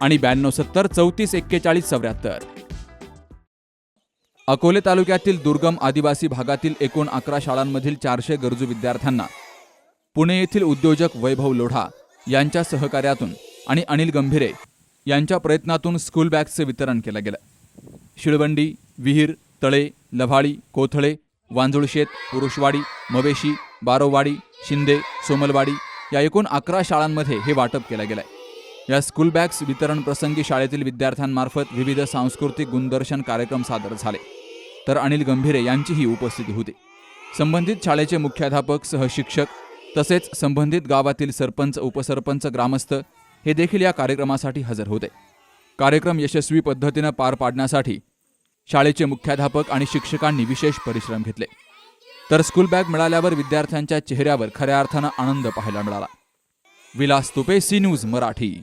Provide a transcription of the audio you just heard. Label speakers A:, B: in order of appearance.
A: आणि ब्याण्णव सत्तर चौतीस एक्केचाळीस चौऱ्याहत्तर. अकोले तालुक्यातील दुर्गम आदिवासी भागातील एकूण अकरा शाळांमधील चारशे गरजू विद्यार्थ्यांना पुणे येथील उद्योजक वैभव लोढा यांच्या सहकार्यातून आणि अनिल गंभीरे यांच्या प्रयत्नातून स्कूल बॅग्सचे वितरण केलं गेलं. शिळवंडी विहीर तळे लव्हाळी कोथळे वांजुळशेत पुरुषवाडी मवेशी बारोवाडी शिंदे सोमलवाडी या एकूण अकरा शाळांमध्ये हे वाटप केलं गेलंय. या स्कूल बॅग्स वितरण प्रसंगी शाळेतील विद्यार्थ्यांमार्फत विविध सांस्कृतिक गुणदर्शन कार्यक्रम सादर झाले. तर अनिल गंभीरे यांचीही उपस्थिती होती. संबंधित शाळेचे मुख्याध्यापक सहशिक्षक तसेच संबंधित गावातील सरपंच उपसरपंच ग्रामस्थ हे देखील या कार्यक्रमासाठी हजर होते. कार्यक्रम यशस्वी पद्धतीनं पार पाडण्यासाठी शाळेचे मुख्याध्यापक आणि शिक्षकांनी विशेष परिश्रम घेतले. तर स्कूल बॅग मिळाल्यावर विद्यार्थ्यांच्या चेहऱ्यावर खऱ्या अर्थानं आनंद पाहायला मिळाला. Vilas Tupe C news Marathi.